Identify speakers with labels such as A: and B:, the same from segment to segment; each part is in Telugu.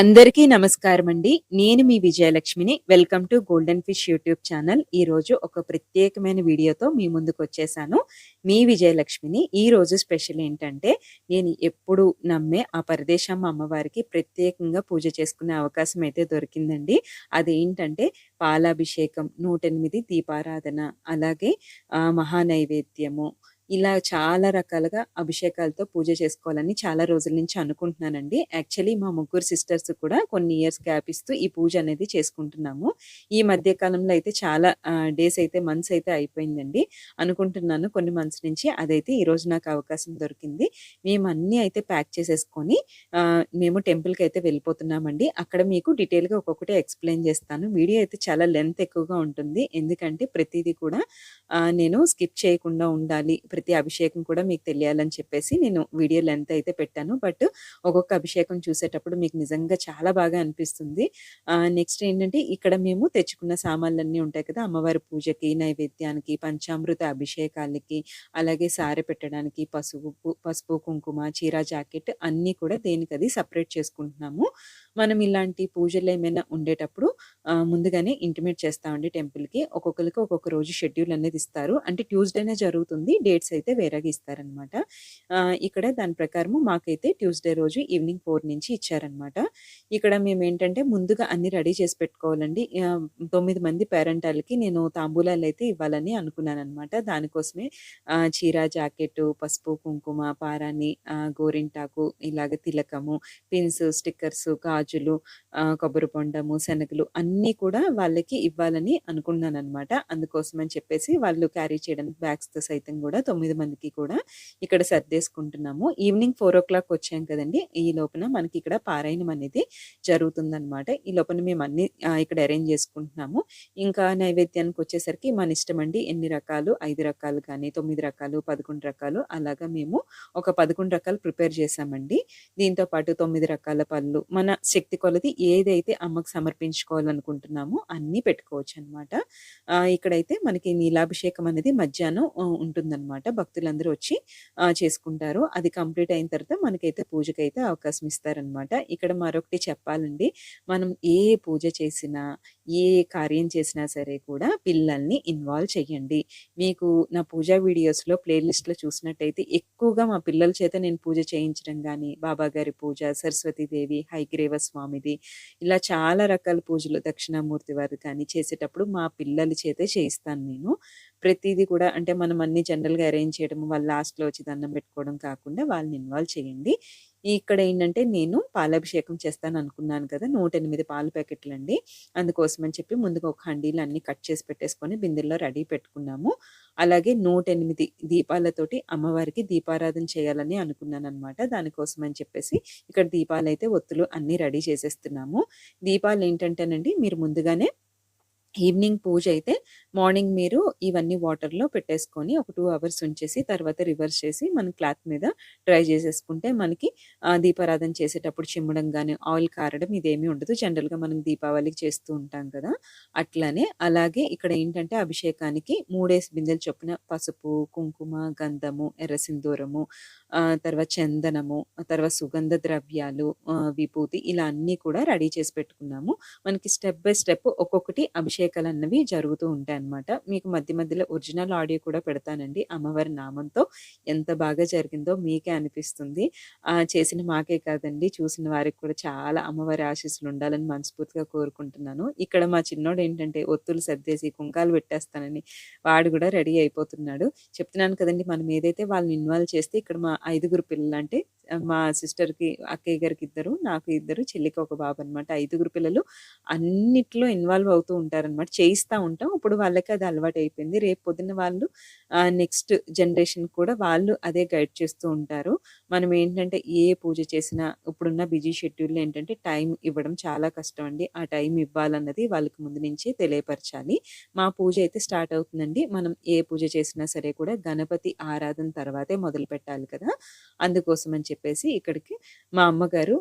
A: అందరికీ నమస్కారం అండి నేను మీ విజయలక్ష్మిని welcome to golden fish YouTube channel ఈ రోజు ఒక ప్రత్యేకమైన వీడియోతో మీ ముందుకు వచ్చేసాను మీ విజయలక్ష్మిని ఈ రోజు స్పెషల్ ఏంటంటే నేను ఎప్పుడు నమ్మే ఆ పరదేశమ్మ అమ్మవారికి ప్రత్యేకంగా పూజ చేసుకునే అవకాశం అయితే దొరికిందండి అదేంటంటే పాలాభిషేకం నూటెనిమిది దీపారాధన అలాగే మహానైవేద్యము ఇలా చాలా రకాలుగా అభిషేకాలతో పూజ చేసుకోవాలని చాలా రోజుల నుంచి అనుకుంటున్నానండి యాక్చువల్లీ మా ముగ్గురు సిస్టర్స్ కూడా కొన్ని ఇయర్స్ గ్యాప్ ఇస్తూ ఈ పూజ అనేది చేసుకుంటున్నాము ఈ మధ్య కాలంలో అయితే చాలా డేస్ అయితే మంత్స్ అయితే అయిపోయిందండి అనుకుంటున్నాను కొన్ని మంత్స్ నుంచి అదైతే ఈ రోజు నాకు అవకాశం దొరికింది మేము అన్నీ అయితే ప్యాక్ చేసేసుకొని మేము టెంపుల్కి అయితే వెళ్ళిపోతున్నామండి అక్కడ మీకు డీటెయిల్గా ఒక్కొక్కటి ఎక్స్ప్లెయిన్ చేస్తాను వీడియో అయితే చాలా లెంత్ ఎక్కువగా ఉంటుంది ఎందుకంటే ప్రతిదీ కూడా నేను స్కిప్ చేయకుండా ఉండాలి ప్రతి అభిషేకం కూడా మీకు తెలియాలని చెప్పేసి నేను వీడియో లెంత్ అయితే పెట్టాను బట్ ఒక్కొక్క అభిషేకం చూసేటప్పుడు మీకు నిజంగా చాలా బాగా అనిపిస్తుంది నెక్స్ట్ ఏంటంటే ఇక్కడ మేము తెచ్చుకున్న సామాన్లన్నీ ఉంటాయి కదా అమ్మవారి పూజకి నైవేద్యానికి పంచామృత అభిషేకాలకి అలాగే సారె పెట్టడానికి పసుపు పసుపు కుంకుమ చీర జాకెట్ అన్నీ కూడా దేనికది సపరేట్ చేసుకుంటున్నాము మనం ఇలాంటి పూజలు ఏమైనా ఉండేటప్పుడు ముందుగానే ఇంటిమేట్ చేస్తామండి టెంపుల్కి ఒక్కొక్కరికి ఒక్కొక్క రోజు షెడ్యూల్ అనేది ఇస్తారు అంటే ట్యూస్డేనే జరుగుతుంది డేట్స్ అయితే వేరేగా ఇస్తారనమాట ఇక్కడ దాని ప్రకారము మాకైతే ట్యూస్డే రోజు ఈవినింగ్ ఫోర్ నుంచి ఇచ్చారనమాట ఇక్కడ మేము ఏంటంటే ముందుగా అన్ని రెడీ చేసి పెట్టుకోవాలండి తొమ్మిది మంది పేరెంటాలకి నేను తాంబూలాలు అయితే ఇవ్వాలని అనుకున్నాను అనమాట దానికోసమే చీర జాకెట్ పసుపు కుంకుమ పారాని గోరింటాకు ఇలాగ తిలకము పిన్స్ స్టిక్కర్స్ కాజు గాజులు కొబ్బరి బొండము శనగలు అన్నీ కూడా వాళ్ళకి ఇవ్వాలని అనుకున్నాను అనమాట అందుకోసమని చెప్పేసి వాళ్ళు క్యారీ చేయడానికి బ్యాగ్స్తో సైతం కూడా తొమ్మిది మందికి కూడా ఇక్కడ సర్దేసుకుంటున్నాము ఈవినింగ్ ఫోర్ ఓ క్లాక్ వచ్చాం కదండి ఈ లోపల మనకి ఇక్కడ పారాయణం అనేది జరుగుతుందన్నమాట ఈ లోపల మేము అన్ని ఇక్కడ అరేంజ్ చేసుకుంటున్నాము ఇంకా నైవేద్యానికి వచ్చేసరికి మన ఇష్టం అండి ఎన్ని రకాలు ఐదు రకాలు కానీ తొమ్మిది రకాలు పదకొండు రకాలు అలాగా మేము ఒక పదకొండు రకాలు ప్రిపేర్ చేసామండి దీంతో పాటు తొమ్మిది రకాల పళ్ళు మన శక్తి కొలది ఏదైతే అమ్మకు సమర్పించుకోవాలనుకుంటున్నామో అన్నీ పెట్టుకోవచ్చు అనమాట ఇక్కడైతే మనకి నీలాభిషేకం అనేది మధ్యాహ్నం ఉంటుందన్నమాట భక్తులందరూ వచ్చి చేసుకుంటారు అది కంప్లీట్ అయిన తర్వాత మనకైతే పూజకైతే అవకాశం ఇస్తారనమాట ఇక్కడ మరొకటి చెప్పాలండి మనం ఏ పూజ చేసినా ఏ కార్యం చేసినా సరే కూడా పిల్లల్ని ఇన్వాల్వ్ చేయండి మీకు నా పూజా వీడియోస్లో ప్లేలిస్ట్లో చూసినట్టయితే ఎక్కువగా మా పిల్లల చేత నేను పూజ చేయించడం కానీ బాబాగారి పూజ సరస్వతీదేవి హైగ్రేవ స్వామిది ఇలా చాలా రకాల పూజలు దక్షిణామూర్తి వారు కానీ చేసేటప్పుడు మా పిల్లల చేతే చేయిస్తాను నేను ప్రతిదీ కూడా అంటే మనం అన్ని జనరల్గా అరేంజ్ చేయడం వాళ్ళు లాస్ట్లో వచ్చి దండం పెట్టుకోవడం కాకుండా వాళ్ళని ఇన్వాల్వ్ చేయండి ఇక్కడ ఏంటంటే నేను పాలాభిషేకం చేస్తాను అనుకున్నాను కదా నూట ఎనిమిది పాల ప్యాకెట్లు అండి అందుకోసమని చెప్పి ముందుగా ఒక హండీలు అన్నీ కట్ చేసి పెట్టేసుకొని బిందెల్లో రెడీ పెట్టుకున్నాము అలాగే నూట ఎనిమిది దీపాలతోటి అమ్మవారికి దీపారాధన చేయాలని అనుకున్నాను అనమాట దానికోసమని చెప్పేసి ఇక్కడ దీపాలు అయితే ఒత్తులు అన్నీ రెడీ చేసేస్తున్నాము దీపాలు ఏంటంటేనండి మీరు ముందుగానే ఈవినింగ్ పూజ అయితే మార్నింగ్ మీరు ఇవన్నీ వాటర్లో పెట్టేసుకొని ఒక టూ అవర్స్ ఉంచేసి తర్వాత రివర్స్ చేసి మనం క్లాత్ మీద డ్రై చేసేసుకుంటే మనకి దీపారాధన చేసేటప్పుడు చిమ్మడం కానీ ఆయిల్ కారడం ఇదేమీ ఉండదు జనరల్గా మనం దీపావళికి చేస్తూ ఉంటాం కదా అట్లానే అలాగే ఇక్కడ ఏంటంటే అభిషేకానికి మూడేసి బిందెలు చొప్పున పసుపు కుంకుమ గంధము ఎర్ర సింధూరము తర్వాత చందనము తర్వాత సుగంధ ద్రవ్యాలు విభూతి ఇలా అన్నీ కూడా రెడీ చేసి పెట్టుకున్నాము మనకి స్టెప్ బై స్టెప్ ఒక్కొక్కటి అభిషేకాలు అన్నవి జరుగుతూ ఉంటాయి అనమాట మీకు మధ్య మధ్యలో ఒరిజినల్ ఆడియో కూడా పెడతానండి అమ్మవారి నామంతో ఎంత బాగా జరిగిందో మీకే అనిపిస్తుంది చేసిన మాకే కాదండి చూసిన వారికి కూడా చాలా అమ్మవారి ఆశీస్సులు ఉండాలని మనస్ఫూర్తిగా కోరుకుంటున్నాను ఇక్కడ మా చిన్నోడు ఏంటంటే ఒత్తులు సర్దేసి కుంకాలు పెట్టేస్తానని వాడు కూడా రెడీ అయిపోతున్నాడు చెప్తున్నాను కదండి మనం ఏదైతే వాళ్ళని ఇన్వాల్వ్ చేస్తే ఇక్కడ మా ఐదుగురు పిల్లలు అంటే మా సిస్టర్కి అక్కయ్య గారికి ఇద్దరు నాకు ఇద్దరు చెల్లికి ఒక బాబు అనమాట ఐదుగురు పిల్లలు అన్నిట్లో ఇన్వాల్వ్ అవుతూ ఉంటారనమాట చేయిస్తూ ఉంటాం ఇప్పుడు వాళ్ళు వాళ్ళకి అది అలవాటు అయిపోయింది రేపు పొద్దున్న వాళ్ళు నెక్స్ట్ జనరేషన్ కూడా వాళ్ళు అదే గైడ్ చేస్తూ ఉంటారు మనం ఏంటంటే ఏ పూజ చేసినా ఇప్పుడున్న బిజీ షెడ్యూల్ ఏంటంటే టైం ఇవ్వడం చాలా కష్టం అండి ఆ టైం ఇవ్వాలన్నది వాళ్ళకి ముందు నుంచి తెలియపరచాలి మా పూజ అయితే స్టార్ట్ అవుతుందండి మనం ఏ పూజ చేసినా సరే కూడా గణపతి ఆరాధన తర్వాతే మొదలు పెట్టాలి కదా అందుకోసం అని చెప్పేసి ఇక్కడికి మా అమ్మగారు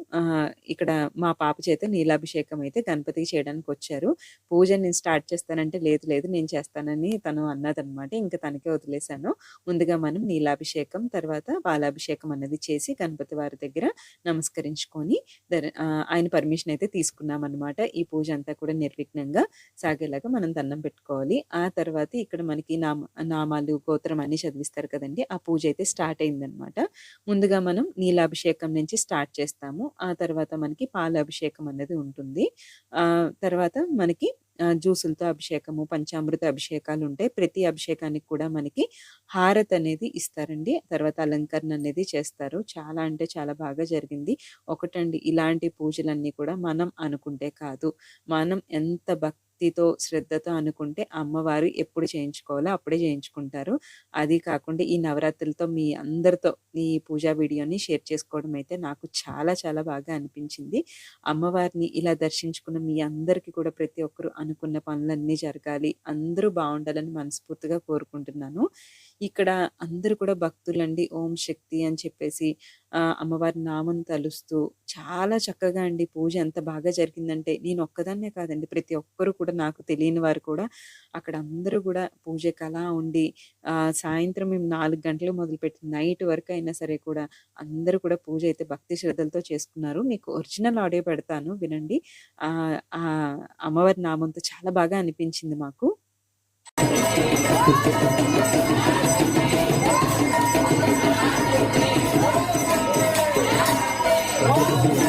A: ఇక్కడ మా పాప చేత నీలాభిషేకం అయితే గణపతికి చేయడానికి వచ్చారు పూజ నేను స్టార్ట్ చేస్తానంటే లేదు లేదు నేను చేస్తానని తను అన్నదనమాట ఇంకా తనకే వదిలేశాను ముందుగా మనం నీలాభిషేకం తర్వాత బాలాభిషేకం అన్నది చేసి గణపతి వారి దగ్గర నమస్కరించుకొని ఆయన పర్మిషన్ అయితే తీసుకున్నాం అనమాట ఈ పూజ అంతా కూడా నిర్విఘ్నంగా సాగేలాగా మనం దండం పెట్టుకోవాలి ఆ తర్వాత ఇక్కడ మనకి నామ నామాలు గోత్రం అన్ని చదివిస్తారు కదండి ఆ పూజ అయితే స్టార్ట్ అయిందనమాట ముందుగా మనం నీలాభిషేకం నుంచి స్టార్ట్ చేస్తాము ఆ తర్వాత మనకి పాలాభిషేకం అనేది ఉంటుంది ఆ తర్వాత మనకి జ్యూసులతో అభిషేకము పంచామృత అభిషేకాలు ఉంటాయి ప్రతి అభిషేకానికి కూడా మనకి హారత్ అనేది ఇస్తారండి తర్వాత అలంకరణ అనేది చేస్తారు చాలా అంటే చాలా బాగా జరిగింది ఒకటండి ఇలాంటి పూజలన్నీ కూడా మనం అనుకుంటే కాదు మనం ఎంత భక్తి భక్తితో శ్రద్ధతో అనుకుంటే అమ్మవారు ఎప్పుడు చేయించుకోవాలో అప్పుడే చేయించుకుంటారు అది కాకుండా ఈ నవరాత్రులతో మీ అందరితో ఈ పూజా వీడియోని షేర్ చేసుకోవడం అయితే నాకు చాలా చాలా బాగా అనిపించింది అమ్మవారిని ఇలా దర్శించుకున్న మీ అందరికీ కూడా ప్రతి ఒక్కరూ అనుకున్న పనులన్నీ జరగాలి అందరూ బాగుండాలని మనస్ఫూర్తిగా కోరుకుంటున్నాను ఇక్కడ అందరూ కూడా భక్తులండి ఓం శక్తి అని చెప్పేసి అమ్మవారి నామం తలుస్తూ చాలా చక్కగా అండి పూజ ఎంత బాగా జరిగిందంటే నేను ఒక్కదాన్నే కాదండి ప్రతి ఒక్కరు కూడా నాకు తెలియని వారు కూడా అక్కడ అందరూ కూడా పూజ కళా ఉండి సాయంత్రం మేము నాలుగు గంటలు మొదలుపెట్టి నైట్ వరకు అయినా సరే కూడా అందరూ కూడా పూజ అయితే భక్తి శ్రద్ధలతో చేసుకున్నారు మీకు ఒరిజినల్ ఆడియో పెడతాను వినండి అమ్మవారి నామంతో చాలా బాగా అనిపించింది మాకు you.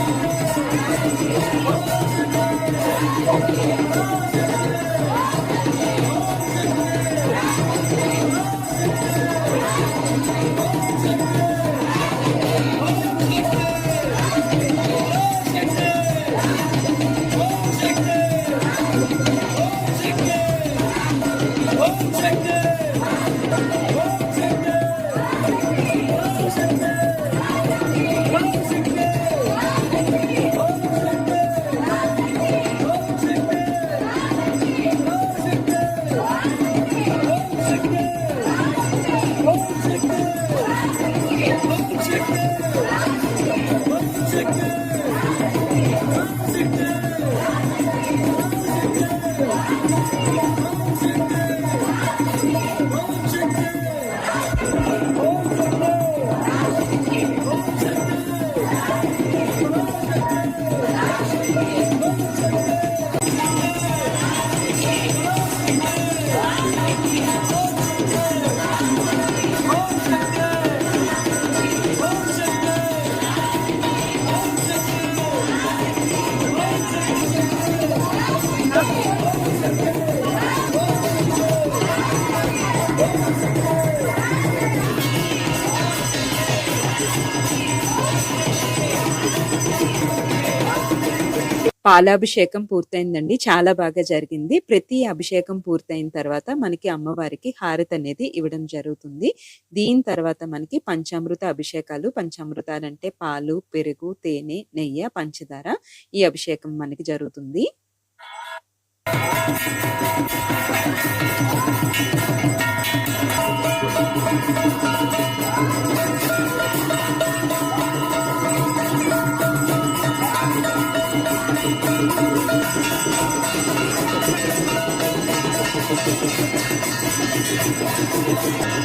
A: పాలాభిషేకం పూర్తయిందండి చాలా బాగా జరిగింది ప్రతి అభిషేకం పూర్తయిన తర్వాత మనకి అమ్మవారికి హారతి అనేది ఇవ్వడం జరుగుతుంది దీని తర్వాత మనకి పంచామృత అభిషేకాలు పంచామృతాలు అంటే పాలు పెరుగు తేనె నెయ్యి పంచదార ఈ అభిషేకం మనకి జరుగుతుంది Thank you.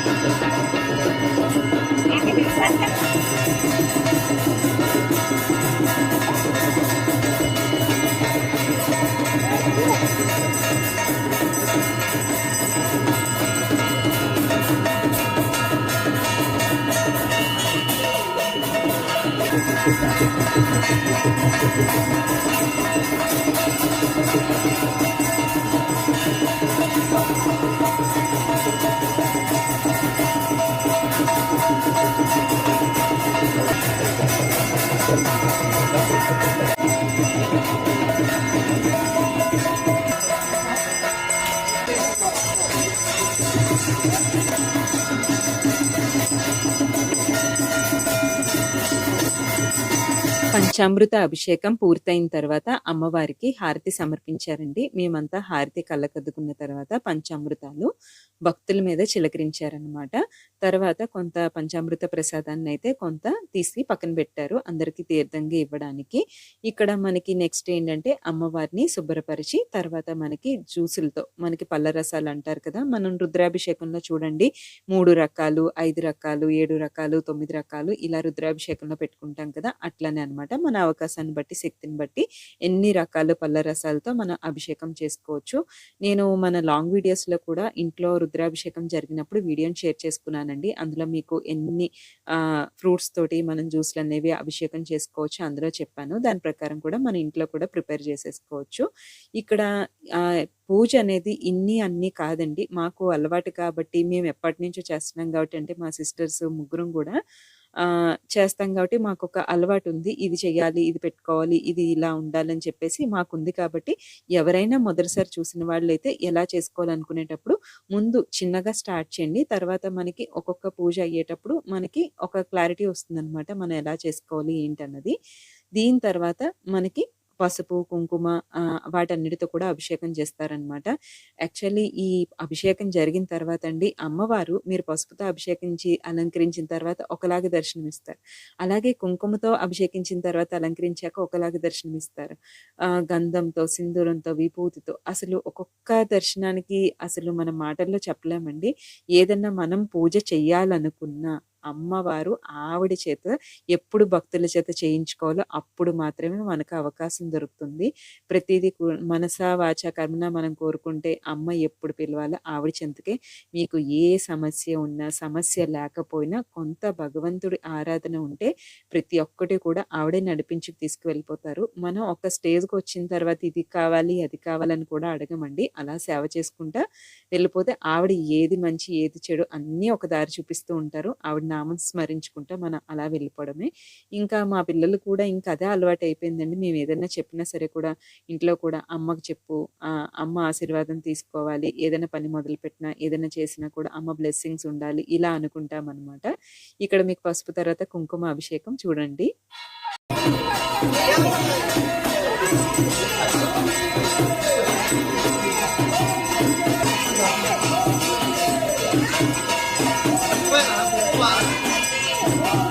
A: పంచామృత అభిషేకం పూర్తయిన తర్వాత అమ్మవారికి హారతి సమర్పించారండి మేమంతా హారతి కళ్ళకద్దుకున్న తర్వాత పంచామృతాలు భక్తుల మీద చిలకరించారనమాట తర్వాత కొంత పంచామృత ప్రసాదాన్ని అయితే కొంత తీసి పక్కన పెట్టారు అందరికీ తీర్థంగా ఇవ్వడానికి ఇక్కడ మనకి నెక్స్ట్ ఏంటంటే అమ్మవారిని శుభ్రపరిచి తర్వాత మనకి జ్యూసులతో మనకి పళ్ళ రసాలు అంటారు కదా మనం రుద్రాభిషేకంలో చూడండి మూడు రకాలు ఐదు రకాలు ఏడు రకాలు తొమ్మిది రకాలు ఇలా రుద్రాభిషేకంలో పెట్టుకుంటాం కదా అట్లానే అనమాట మన అవకాశాన్ని బట్టి శక్తిని బట్టి ఎన్ని రకాల పళ్ళ రసాలతో మనం అభిషేకం చేసుకోవచ్చు నేను మన లాంగ్ వీడియోస్లో కూడా ఇంట్లో రుద్రాభిషేకం జరిగినప్పుడు వీడియోని షేర్ చేసుకున్నాను చేశానండి అందులో మీకు ఎన్ని ఫ్రూట్స్ తోటి మనం జ్యూస్లు అనేవి అభిషేకం చేసుకోవచ్చు అందులో చెప్పాను దాని ప్రకారం కూడా మన ఇంట్లో కూడా ప్రిపేర్ చేసేసుకోవచ్చు ఇక్కడ పూజ అనేది ఇన్ని అన్ని కాదండి మాకు అలవాటు కాబట్టి మేము ఎప్పటి నుంచో చేస్తున్నాం కాబట్టి అంటే మా సిస్టర్స్ ముగ్గురం కూడా చేస్తాం కాబట్టి మాకు ఒక అలవాటు ఉంది ఇది చేయాలి ఇది పెట్టుకోవాలి ఇది ఇలా ఉండాలని చెప్పేసి మాకుంది కాబట్టి ఎవరైనా మొదటిసారి చూసిన అయితే ఎలా చేసుకోవాలనుకునేటప్పుడు ముందు చిన్నగా స్టార్ట్ చేయండి తర్వాత మనకి ఒక్కొక్క పూజ అయ్యేటప్పుడు మనకి ఒక క్లారిటీ వస్తుందన్నమాట మనం ఎలా చేసుకోవాలి ఏంటన్నది దీని తర్వాత మనకి పసుపు కుంకుమ వాటన్నిటితో కూడా అభిషేకం చేస్తారనమాట యాక్చువల్లీ ఈ అభిషేకం జరిగిన తర్వాత అండి అమ్మవారు మీరు పసుపుతో అభిషేకించి అలంకరించిన తర్వాత ఒకలాగే దర్శనమిస్తారు అలాగే కుంకుమతో అభిషేకించిన తర్వాత అలంకరించాక ఒకలాగే దర్శనమిస్తారు గంధంతో సింధూరంతో విభూతితో అసలు ఒక్కొక్క దర్శనానికి అసలు మన మాటల్లో చెప్పలేమండి ఏదన్నా మనం పూజ చెయ్యాలనుకున్నా అమ్మవారు ఆవిడ చేత ఎప్పుడు భక్తుల చేత చేయించుకోవాలో అప్పుడు మాత్రమే మనకు అవకాశం దొరుకుతుంది ప్రతిదీ మనస వాచ కర్మన మనం కోరుకుంటే అమ్మ ఎప్పుడు పిలవాలో ఆవిడ చెంతకే మీకు ఏ సమస్య ఉన్నా సమస్య లేకపోయినా కొంత భగవంతుడి ఆరాధన ఉంటే ప్రతి ఒక్కటి కూడా ఆవిడే నడిపించి తీసుకువెళ్ళిపోతారు మనం ఒక స్టేజ్కి వచ్చిన తర్వాత ఇది కావాలి అది కావాలని కూడా అడగమండి అలా సేవ చేసుకుంటా వెళ్ళిపోతే ఆవిడ ఏది మంచి ఏది చెడు అన్నీ ఒక దారి చూపిస్తూ ఉంటారు ఆవిడ నామం స్మరించుకుంటా మనం అలా వెళ్ళిపోవడమే ఇంకా మా పిల్లలు కూడా ఇంకా అదే అలవాటు అయిపోయిందండి మేము ఏదైనా చెప్పినా సరే కూడా ఇంట్లో కూడా అమ్మకు చెప్పు అమ్మ ఆశీర్వాదం తీసుకోవాలి ఏదైనా పని మొదలు ఏదైనా చేసినా కూడా అమ్మ బ్లెస్సింగ్స్ ఉండాలి ఇలా అనుకుంటాం అనమాట ఇక్కడ మీకు పసుపు తర్వాత కుంకుమ అభిషేకం చూడండి 哇！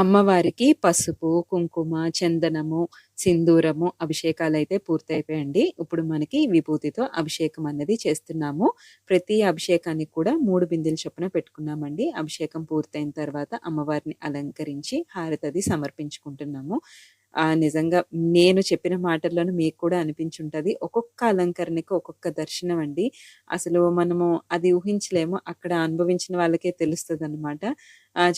A: అమ్మవారికి పసుపు కుంకుమ చందనము సింధూరము అభిషేకాలు అయితే పూర్తయిపోయండి ఇప్పుడు మనకి విభూతితో అభిషేకం అన్నది చేస్తున్నాము ప్రతి అభిషేకానికి కూడా మూడు బిందెలు చొప్పున పెట్టుకున్నామండి అభిషేకం పూర్తయిన తర్వాత అమ్మవారిని అలంకరించి హారతది సమర్పించుకుంటున్నాము నిజంగా నేను చెప్పిన మాటల్లోనూ మీకు కూడా అనిపించుంటుంది ఒక్కొక్క అలంకరణకి ఒక్కొక్క దర్శనం అండి అసలు మనము అది ఊహించలేము అక్కడ అనుభవించిన వాళ్ళకే తెలుస్తుంది అనమాట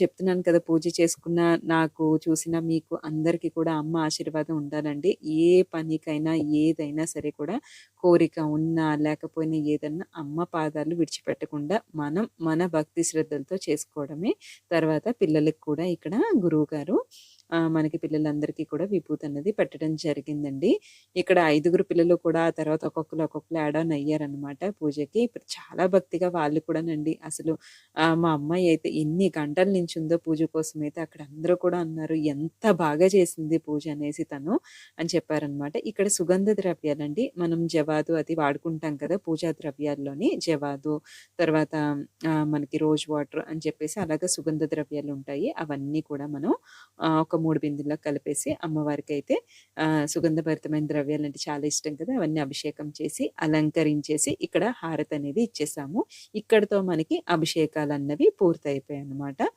A: చెప్తున్నాను కదా పూజ చేసుకున్న నాకు చూసిన మీకు అందరికీ కూడా అమ్మ ఆశీర్వాదం ఉండాలండి ఏ పనికైనా ఏదైనా సరే కూడా కోరిక ఉన్నా లేకపోయినా ఏదన్నా అమ్మ పాదాలు విడిచిపెట్టకుండా మనం మన భక్తి శ్రద్ధలతో చేసుకోవడమే తర్వాత పిల్లలకు కూడా ఇక్కడ గురువు గారు మనకి పిల్లలందరికీ కూడా విభూతి అన్నది పెట్టడం జరిగిందండి ఇక్కడ ఐదుగురు పిల్లలు కూడా ఆ తర్వాత ఒక్కొక్కరు ఒక్కొక్కరు యాడ్ ఆన్ అయ్యారనమాట పూజకి ఇప్పుడు చాలా భక్తిగా వాళ్ళు కూడానండి అసలు మా అమ్మాయి అయితే ఎన్ని గంటలు గంటల నుంచి ఉందో పూజ కోసం అయితే అక్కడ అందరూ కూడా అన్నారు ఎంత బాగా చేసింది పూజ అనేసి తను అని చెప్పారనమాట ఇక్కడ సుగంధ ద్రవ్యాలండి మనం జవాదు అది వాడుకుంటాం కదా పూజా ద్రవ్యాల్లోని జవాదు తర్వాత మనకి రోజ్ వాటర్ అని చెప్పేసి అలాగే సుగంధ ద్రవ్యాలు ఉంటాయి అవన్నీ కూడా మనం ఒక మూడు బిందుల్లో కలిపేసి అమ్మవారికి అయితే సుగంధభరితమైన ద్రవ్యాలు అంటే చాలా ఇష్టం కదా అవన్నీ అభిషేకం చేసి అలంకరించేసి ఇక్కడ హారతి అనేది ఇచ్చేసాము ఇక్కడతో మనకి అభిషేకాలు అన్నవి పూర్తయిపోయాయి అనమాట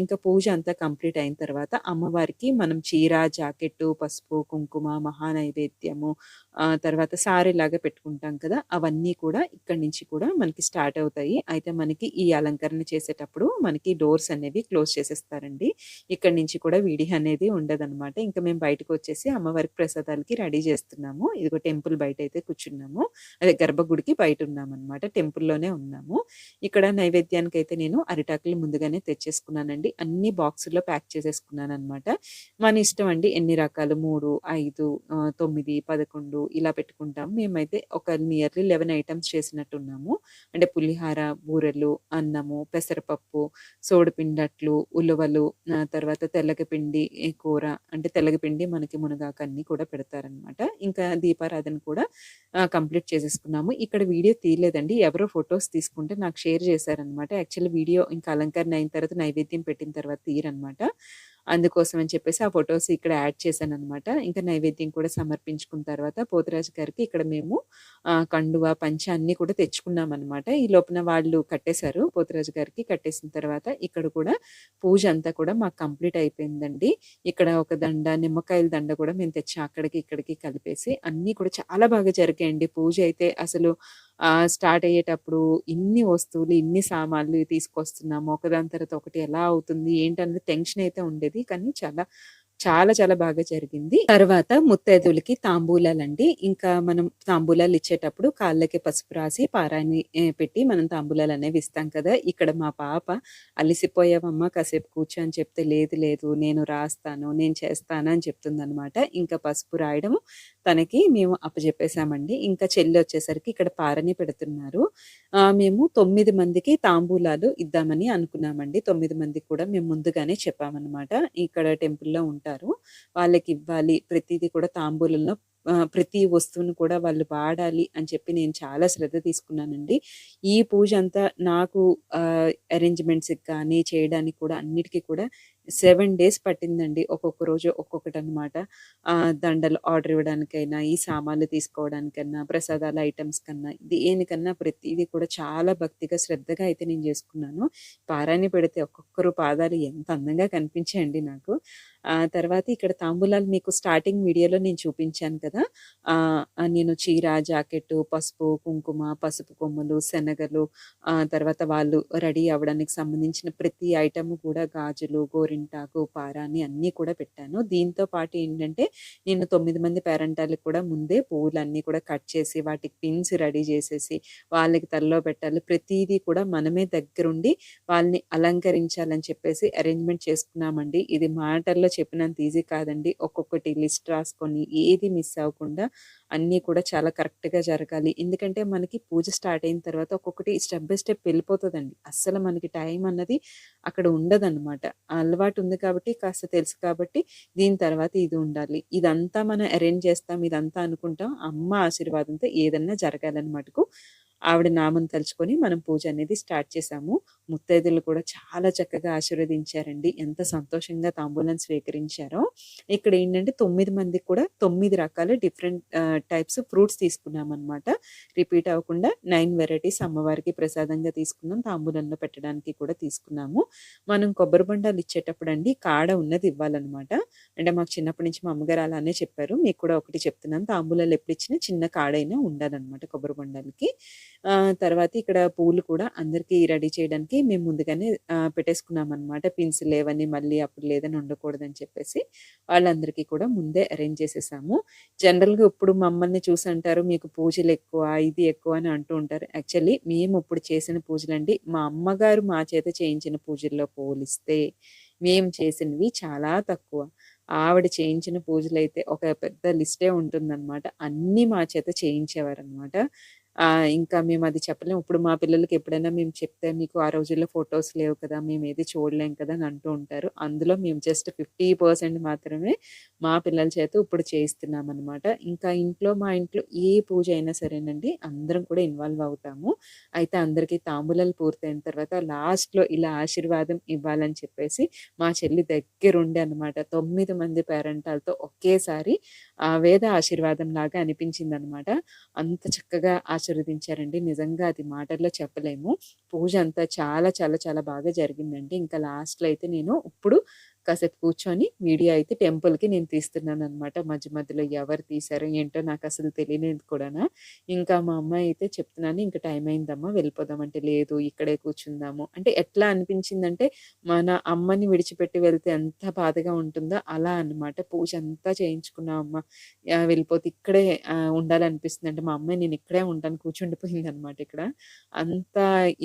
A: ఇంకా పూజ అంతా కంప్లీట్ అయిన తర్వాత అమ్మవారికి మనం చీర జాకెట్ పసుపు కుంకుమ మహా నైవేద్యము తర్వాత సారీ లాగా పెట్టుకుంటాం కదా అవన్నీ కూడా ఇక్కడి నుంచి కూడా మనకి స్టార్ట్ అవుతాయి అయితే మనకి ఈ అలంకరణ చేసేటప్పుడు మనకి డోర్స్ అనేవి క్లోజ్ చేసేస్తారండి ఇక్కడి నుంచి కూడా వీడి అనేది ఉండదన్నమాట ఇంకా మేము బయటకు వచ్చేసి అమ్మవారికి ప్రసాదాలకి రెడీ చేస్తున్నాము ఇదిగో టెంపుల్ బయట అయితే కూర్చున్నాము అదే గర్భగుడికి బయట అనమాట టెంపుల్లోనే ఉన్నాము ఇక్కడ నైవేద్యానికి అయితే నేను అరిటాకులు ముందుగానే తెచ్చేసుకున్నాను చేసేసుకున్నానండి అన్ని బాక్సుల్లో ప్యాక్ చేసేసుకున్నాను అనమాట మన ఇష్టం అండి ఎన్ని రకాలు మూడు ఐదు తొమ్మిది పదకొండు ఇలా పెట్టుకుంటాం మేమైతే ఒక నియర్లీ లెవెన్ ఐటమ్స్ చేసినట్టు ఉన్నాము అంటే పులిహార బూరెలు అన్నము పెసరపప్పు సోడిపిండట్లు ఉలవలు తర్వాత తెల్లగపిండి కూర అంటే తెల్లగపిండి మనకి మునగాక అన్ని కూడా పెడతారనమాట ఇంకా దీపారాధన కూడా కంప్లీట్ చేసేసుకున్నాము ఇక్కడ వీడియో తీయలేదండి ఎవరో ఫొటోస్ తీసుకుంటే నాకు షేర్ చేశారనమాట యాక్చువల్లీ వీడియో ఇంకా అలంకరణ అయిన తర్వాత నైవేద్యం నైవేద్యం పెట్టిన తర్వాత తీరనమాట అందుకోసం అని చెప్పేసి ఆ ఫొటోస్ ఇక్కడ యాడ్ చేశాను అనమాట ఇంకా నైవేద్యం కూడా సమర్పించుకున్న తర్వాత పోతరాజు గారికి ఇక్కడ మేము కండువ పంచ అన్నీ కూడా తెచ్చుకున్నాం అనమాట ఈ లోపల వాళ్ళు కట్టేశారు పోతరాజు గారికి కట్టేసిన తర్వాత ఇక్కడ కూడా పూజ అంతా కూడా మాకు కంప్లీట్ అయిపోయిందండి ఇక్కడ ఒక దండ నిమ్మకాయల దండ కూడా మేము తెచ్చాం అక్కడికి ఇక్కడికి కలిపేసి అన్ని కూడా చాలా బాగా జరిగాయండి పూజ అయితే అసలు స్టార్ట్ అయ్యేటప్పుడు ఇన్ని వస్తువులు ఇన్ని సామాన్లు తీసుకొస్తున్నాము ఒకదాని తర్వాత ఒకటి ఎలా అవుతుంది ఏంటన్నది టెన్షన్ అయితే ఉండేది కానీ చాలా చాలా చాలా బాగా జరిగింది తర్వాత ముత్తైదులకి తాంబూలాలండి ఇంకా మనం తాంబూలాలు ఇచ్చేటప్పుడు కాళ్ళకి పసుపు రాసి పారాన్ని పెట్టి మనం తాంబూలాలు అనేవి ఇస్తాం కదా ఇక్కడ మా పాప అలిసిపోయావమ్మ కాసేపు కూర్చో అని చెప్తే లేదు లేదు నేను రాస్తాను నేను చేస్తాను అని చెప్తుందనమాట ఇంకా పసుపు రాయడము తనకి మేము అప్పచెప్పేసామండి ఇంకా చెల్లి వచ్చేసరికి ఇక్కడ పారని పెడుతున్నారు మేము తొమ్మిది మందికి తాంబూలాలు ఇద్దామని అనుకున్నామండి తొమ్మిది మందికి కూడా మేము ముందుగానే చెప్పామన్నమాట ఇక్కడ టెంపుల్లో ఉంటారు ఉంటారు వాళ్ళకి ఇవ్వాలి ప్రతిదీ కూడా తాంబూలంలో ప్రతి వస్తువును కూడా వాళ్ళు వాడాలి అని చెప్పి నేను చాలా శ్రద్ధ తీసుకున్నానండి ఈ పూజ అంతా నాకు అరేంజ్మెంట్స్కి కానీ చేయడానికి కూడా అన్నిటికీ కూడా సెవెన్ డేస్ పట్టిందండి ఒక్కొక్క రోజు ఒక్కొక్కటి అనమాట దండలు ఆర్డర్ ఇవ్వడానికైనా ఈ సామాన్లు తీసుకోవడానికన్నా ప్రసాదాల ఐటమ్స్ కన్నా దేనికన్నా ప్రతిదీ కూడా చాలా భక్తిగా శ్రద్ధగా అయితే నేను చేసుకున్నాను పారాన్ని పెడితే ఒక్కొక్కరు పాదాలు ఎంత అందంగా కనిపించాయండి నాకు ఆ తర్వాత ఇక్కడ తాంబూలాలు మీకు స్టార్టింగ్ వీడియోలో నేను చూపించాను కదా నేను చీర జాకెట్ పసుపు కుంకుమ పసుపు కొమ్ములు శనగలు తర్వాత వాళ్ళు రెడీ అవ్వడానికి సంబంధించిన ప్రతి ఐటమ్ కూడా గాజులు గోరి పేరెంటాకు పారాన్ని అన్నీ కూడా పెట్టాను దీంతో పాటు ఏంటంటే నేను తొమ్మిది మంది పేరెంటాలకు కూడా ముందే పువ్వులన్నీ కూడా కట్ చేసి వాటికి పిన్స్ రెడీ చేసేసి వాళ్ళకి తలలో పెట్టాలి ప్రతిదీ కూడా మనమే దగ్గరుండి వాళ్ళని అలంకరించాలని చెప్పేసి అరేంజ్మెంట్ చేసుకున్నామండి ఇది మాటల్లో చెప్పినంత ఈజీ కాదండి ఒక్కొక్కటి లిస్ట్ రాసుకొని ఏది మిస్ అవ్వకుండా అన్నీ కూడా చాలా కరెక్ట్గా జరగాలి ఎందుకంటే మనకి పూజ స్టార్ట్ అయిన తర్వాత ఒక్కొక్కటి స్టెప్ బై స్టెప్ వెళ్ళిపోతుందండి అస్సలు మనకి టైం అన్నది అక్కడ ఉండదన్నమాట అలవాటు ఉంది కాబట్టి కాస్త తెలుసు కాబట్టి దీని తర్వాత ఇది ఉండాలి ఇదంతా మనం అరేంజ్ చేస్తాం ఇదంతా అనుకుంటాం అమ్మ ఆశీర్వాదంతో ఏదన్నా జరగాలన్నమాటకు ఆవిడ నామం తలుచుకొని మనం పూజ అనేది స్టార్ట్ చేశాము ముత్తైదులు కూడా చాలా చక్కగా ఆశీర్వదించారండి ఎంత సంతోషంగా తాంబూలం స్వీకరించారో ఇక్కడ ఏంటంటే తొమ్మిది మందికి కూడా తొమ్మిది రకాల డిఫరెంట్ టైప్స్ ఫ్రూట్స్ తీసుకున్నాం అనమాట రిపీట్ అవ్వకుండా నైన్ వెరైటీస్ అమ్మవారికి ప్రసాదంగా తీసుకున్నాం తాంబూలంలో పెట్టడానికి కూడా తీసుకున్నాము మనం కొబ్బరి బొండాలు ఇచ్చేటప్పుడు అండి కాడ ఉన్నది ఇవ్వాలన్నమాట అంటే మాకు చిన్నప్పటి నుంచి మా అమ్మగారు అలానే చెప్పారు మీకు కూడా ఒకటి చెప్తున్నాను తాంబూలాలు ఎప్పుడు ఇచ్చినా చిన్న కాడైనా ఉండాలన్నమాట కొబ్బరి బొండాలకి తర్వాత ఇక్కడ పూలు కూడా అందరికీ రెడీ చేయడానికి మేము ముందుగానే పెట్టేసుకున్నాం అనమాట పిన్స్ లేవని మళ్ళీ అప్పుడు లేదని ఉండకూడదని చెప్పేసి వాళ్ళందరికీ కూడా ముందే అరేంజ్ చేసేసాము జనరల్గా ఇప్పుడు మమ్మల్ని చూసి అంటారు మీకు పూజలు ఎక్కువ ఇది ఎక్కువ అని అంటూ ఉంటారు యాక్చువల్లీ మేము ఇప్పుడు చేసిన అండి మా అమ్మగారు మా చేత చేయించిన పూజల్లో పోలిస్తే మేము చేసినవి చాలా తక్కువ ఆవిడ చేయించిన పూజలు అయితే ఒక పెద్ద లిస్టే ఉంటుందన్నమాట అన్నీ మా చేత చేయించేవారనమాట ఇంకా మేము అది చెప్పలేము ఇప్పుడు మా పిల్లలకి ఎప్పుడైనా మేము చెప్తే మీకు ఆ రోజుల్లో ఫొటోస్ లేవు కదా మేము ఏది చూడలేము కదా అని అంటూ ఉంటారు అందులో మేము జస్ట్ ఫిఫ్టీ పర్సెంట్ మాత్రమే మా పిల్లల చేత ఇప్పుడు చేయిస్తున్నాం అనమాట ఇంకా ఇంట్లో మా ఇంట్లో ఏ పూజ అయినా సరేనండి అందరం కూడా ఇన్వాల్వ్ అవుతాము అయితే అందరికీ తాంబూలాలు పూర్తయిన తర్వాత లాస్ట్లో ఇలా ఆశీర్వాదం ఇవ్వాలని చెప్పేసి మా చెల్లి దగ్గరుండి అనమాట తొమ్మిది మంది పేరెంటాలతో ఒకేసారి ఆ వేద ఆశీర్వాదం లాగా అనిపించింది అనమాట అంత చక్కగా ఆ ఆశీర్వదించారండి నిజంగా అది మాటల్లో చెప్పలేము పూజ అంతా చాలా చాలా చాలా బాగా జరిగిందండి ఇంకా లాస్ట్లో అయితే నేను ఇప్పుడు కాసేపు కూర్చొని వీడియో అయితే టెంపుల్కి నేను తీస్తున్నాను అనమాట మధ్య మధ్యలో ఎవరు తీశారో ఏంటో నాకు అసలు తెలియలేదు కూడా ఇంకా మా అమ్మాయి అయితే చెప్తున్నాను ఇంకా టైం అయిందమ్మా వెళ్ళిపోదాం అంటే లేదు ఇక్కడే కూర్చుందాము అంటే ఎట్లా అనిపించిందంటే మన అమ్మని విడిచిపెట్టి వెళ్తే ఎంత బాధగా ఉంటుందో అలా అనమాట పూజ అంతా చేయించుకున్నాం అమ్మ వెళ్ళిపోతే ఇక్కడే ఉండాలనిపిస్తుంది అంటే మా అమ్మాయి నేను ఇక్కడే ఉంటాను కూర్చుండిపోయింది అనమాట ఇక్కడ అంత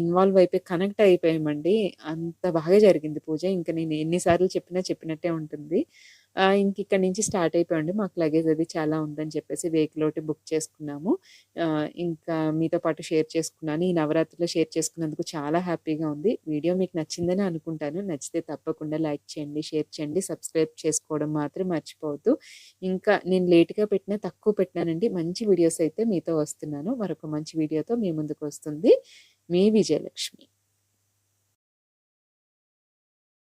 A: ఇన్వాల్వ్ అయిపోయి కనెక్ట్ అయిపోయామండి అంత బాగా జరిగింది పూజ ఇంకా నేను ఎన్నిసార్లు చెప్పి చెప్పినా చెప్పినట్టే ఉంటుంది ఇంక ఇక్కడ నుంచి స్టార్ట్ అయిపోయండి మాకు లగేజ్ అది చాలా ఉందని చెప్పేసి వెహికల్ ఒకటి బుక్ చేసుకున్నాము ఇంకా మీతో పాటు షేర్ చేసుకున్నాను ఈ నవరాత్రిలో షేర్ చేసుకున్నందుకు చాలా హ్యాపీగా ఉంది వీడియో మీకు నచ్చిందని అనుకుంటాను నచ్చితే తప్పకుండా లైక్ చేయండి షేర్ చేయండి సబ్స్క్రైబ్ చేసుకోవడం మాత్రం మర్చిపోవద్దు ఇంకా నేను లేట్గా పెట్టినా తక్కువ పెట్టినానండి మంచి వీడియోస్ అయితే మీతో వస్తున్నాను మరొక మంచి వీడియోతో మీ ముందుకు వస్తుంది మీ విజయలక్ష్మి